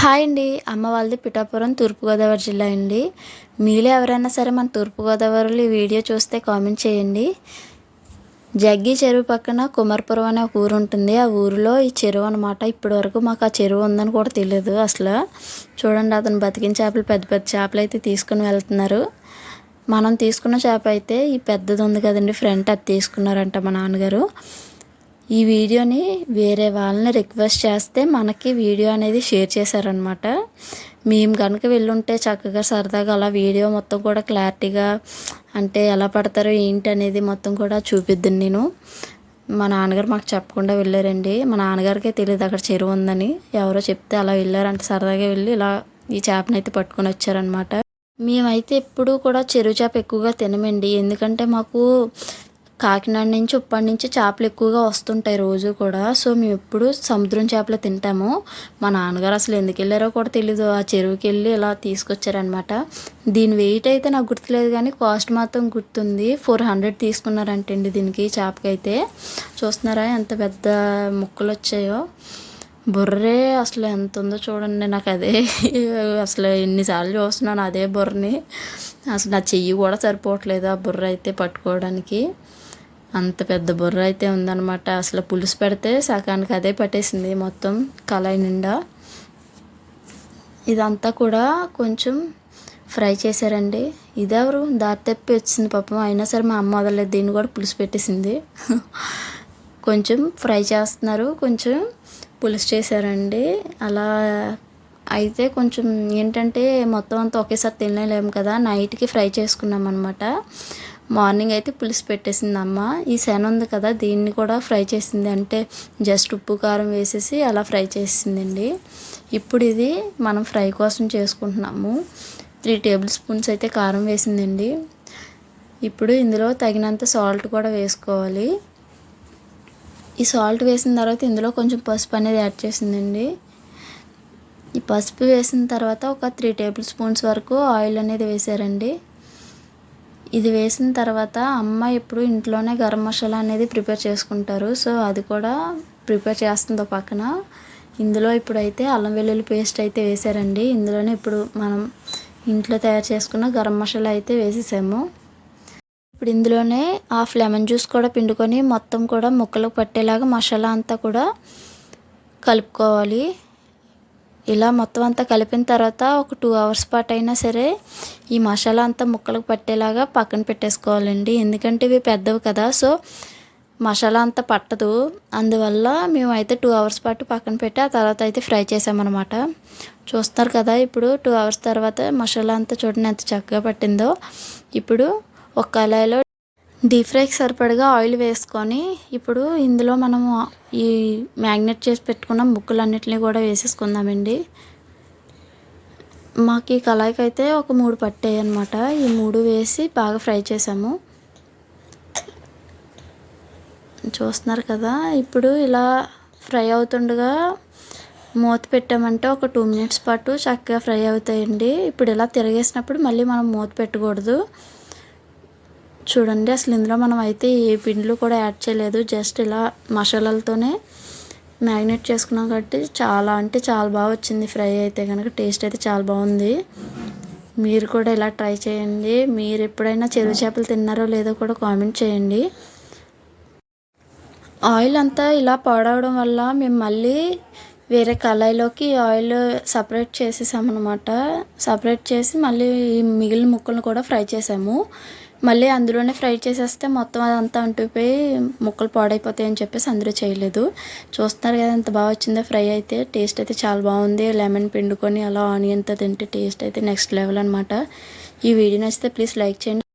Hi అండి. అమ్మ వాళ్ళది పిఠాపురం తూర్పుగోదావరి జిల్లా అండి. మీలో ఎవరైనా సరే మన తూర్పుగోదావరిలో ఈ వీడియో చూస్తే కామెంట్ చేయండి. జగ్గి చెరువు పక్కన కుమార్పురం అనే ఒక ఊరు ఉంటుంది. ఆ ఊరిలో ఈ చెరువు అనమాట ఇప్పటి వరకు మాకు ఆ చెరువు ఉందని కూడా తెలియదు అసలు. చూడండి అతను బతికిన చేపలు పెద్ద పెద్ద చేపలు అయితే తీసుకుని వెళ్తున్నారు. మనం తీసుకున్న చేప అయితే ఈ పెద్దది ఉంది కదండి ఫ్రంట్ అది తీసుకున్నారంట మా నాన్నగారు. ఈ వీడియోని వేరే వాళ్ళని రిక్వెస్ట్ చేస్తే మనకి వీడియో అనేది షేర్ చేశారనమాట మేము కనుక వెళ్ళుంటే చక్కగా సరదాగా అలా వీడియో మొత్తం కూడా క్లారిటీగా అంటే ఎలా పడతారో ఏంటి అనేది మొత్తం కూడా చూపిద్దాను నేను. మా నాన్నగారు మాకు చెప్పకుండా వెళ్ళారండి. మా నాన్నగారికే తెలియదు అక్కడ చెరువు ఉందని. ఎవరో చెప్తే అలా వెళ్ళారంటే సరదాగా వెళ్ళి ఇలా ఈ చేపనైతే అయితే పట్టుకొని వచ్చారనమాట మేమైతే ఎప్పుడూ కూడా చెరువు చేప ఎక్కువగా తినమండి. ఎందుకంటే మాకు కాకినాడ నుంచి ఉప్పటి నుంచి చేపలు ఎక్కువగా వస్తుంటాయి రోజు కూడా. సో మేము ఎప్పుడు సముద్రం చేపలు తింటాము. మా నాన్నగారు అసలు ఎందుకు వెళ్ళారో కూడా తెలీదు. ఆ చెరువుకి వెళ్ళి ఇలా తీసుకొచ్చారనమాట దీని వెయిట్ అయితే నాకు గుర్తులేదు కానీ కాస్ట్ మాత్రం గుర్తుంది. ఫోర్ హండ్రెడ్ తీసుకున్నారంటండి దీనికి చేపకైతే. చూస్తున్నారా ఎంత పెద్ద ముక్కలు వచ్చాయో. బుర్రే అసలు ఎంత ఉందో చూడండి. నాకు అదే అసలు ఎన్నిసార్లు చూస్తున్నాను అదే బుర్రని. అసలు నా చెయ్యి కూడా సరిపోవట్లేదు ఆ బుర్ర అయితే పట్టుకోవడానికి. అంత పెద్ద బుర్ర అయితే ఉందన్నమాట. అసలు పులుసు పెడితే సకానికి అదే పట్టేసింది మొత్తం కళాయి నిండా. ఇదంతా కూడా కొంచెం ఫ్రై చేశారండి. ఇదెవరు? దారి తెప్పి వచ్చింది పాపం. అయినా సరే మా అమ్మ వదలలేదు. దీన్ని కూడా పులుసు పెట్టేసింది. కొంచెం ఫ్రై చేస్తున్నారు. కొంచెం పులుసు చేశారండి. అలా అయితే కొంచెం ఏంటంటే మొత్తం అంతా ఒకేసారి తినలేము కదా. నైట్కి ఫ్రై చేసుకున్నాం అనమాట మార్నింగ్ అయితే పులుసు పెట్టేసింది అమ్మ ఈ శన ఉంది కదా దీన్ని కూడా ఫ్రై చేసింది. అంటే జస్ట్ ఉప్పు కారం వేసేసి అలా ఫ్రై చేసిందండి. ఇప్పుడు ఇది మనం ఫ్రై కోసం చేసుకుంటున్నాము. త్రీ టేబుల్ స్పూన్స్ అయితే కారం వేసిందండి. ఇప్పుడు ఇందులో తగినంత సాల్ట్ కూడా వేసుకోవాలి. ఈ సాల్ట్ వేసిన తర్వాత ఇందులో కొంచెం పసుపు అనేది యాడ్ చేసిందండి. ఈ పసుపు వేసిన తర్వాత ఒక త్రీ టేబుల్ స్పూన్స్ వరకు ఆయిల్ అనేది వేసారండి. ఇది వేసిన తర్వాత అమ్మ ఎప్పుడు ఇంట్లోనే గరం మసాలా అనేది ప్రిపేర్ చేసుకుంటారు. సో అది కూడా ప్రిపేర్ చేస్తుందో పక్కన. ఇందులో ఇప్పుడైతే అల్లం వెల్లుల్లి పేస్ట్ అయితే వేసారండి. ఇందులోనే ఇప్పుడు మనం ఇంట్లో తయారు చేసుకున్న గరం మసాలా అయితే వేసేసాము. ఇప్పుడు ఇందులోనే హాఫ్ లెమన్ జ్యూస్ కూడా పిండుకొని మొత్తం కూడా ముక్కలకు పట్టేలాగా మసాలా అంతా కూడా కలుపుకోవాలి. ఇలా మొత్తం అంతా కలిపిన తర్వాత ఒక టూ అవర్స్ పాటు అయినా సరే ఈ మసాలా అంతా ముక్కలకు పట్టేలాగా పక్కన పెట్టేసుకోవాలండి. ఎందుకంటే ఇవి పెద్దవి కదా సో మసాలా అంతా పట్టదు. అందువల్ల మేము అయితే టూ అవర్స్ పాటు పక్కన పెట్టి ఆ తర్వాత అయితే ఫ్రై చేసామన్నమాట. చూస్తారు కదా ఇప్పుడు టూ అవర్స్ తర్వాత మసాలా అంతా చూడండి ఎంత చక్కగా పట్టిందో. ఇప్పుడు ఒక కళాయిలో డీప్ ఫ్రైకి సరిపడగా ఆయిల్ వేసుకొని ఇప్పుడు ఇందులో మనము ఈ మ్యాగ్నెట్ చేసి పెట్టుకున్న ముక్కలన్నిటిని కూడా వేసేసుకుందామండి. మాకు ఈ కళాయికి అయితే ఒక మూడు పట్టాయి అనమాట ఈ మూడు వేసి బాగా ఫ్రై చేసాము. చూస్తున్నారు కదా ఇప్పుడు ఇలా ఫ్రై అవుతుండగా మూత పెట్టామంటే ఒక టూ మినిట్స్ పాటు చక్కగా ఫ్రై అవుతాయండి. ఇప్పుడు ఇలా తిరిగేసినప్పుడు మళ్ళీ మనం మూత పెట్టకూడదు. చూడండి అసలు ఇందులో మనం అయితే ఏ పిండ్లు కూడా యాడ్ చేయలేదు. జస్ట్ ఇలా మసాలాలతోనే మ్యాగ్నేట్ చేసుకున్నాం కాబట్టి చాలా అంటే చాలా బాగా వచ్చింది ఫ్రై అయితే కనుక టేస్ట్ అయితే చాలా బాగుంది. మీరు కూడా ఇలా ట్రై చేయండి. మీరు ఎప్పుడైనా చెరువు చేపలు తిన్నారో లేదో కూడా కామెంట్ చేయండి. ఆయిల్ అంతా ఇలా పాడవడం వల్ల మేము మళ్ళీ వేరే కళాయిలోకి ఆయిల్ సపరేట్ చేసేసామన్నమాట. సపరేట్ చేసి మళ్ళీ మిగిలిన ముక్కలను కూడా ఫ్రై చేసాము. మళ్ళీ అందులోనే ఫ్రై చేసేస్తే మొత్తం అదంతా అంటుపోయి ముక్కలు పాడైపోతాయి అని చెప్పేసి అందరూ చేయలేదు. చూస్తున్నారు కదా ఎంత బాగా వచ్చిందో ఫ్రై అయితే. టేస్ట్ అయితే చాలా బాగుంది. లెమన్ పిండుకొని అలా ఆనియన్తో తింటే టేస్ట్ అయితే నెక్స్ట్ లెవెల్ అనమాట ఈ వీడియో నచ్చితే ప్లీజ్ లైక్ చేయండి.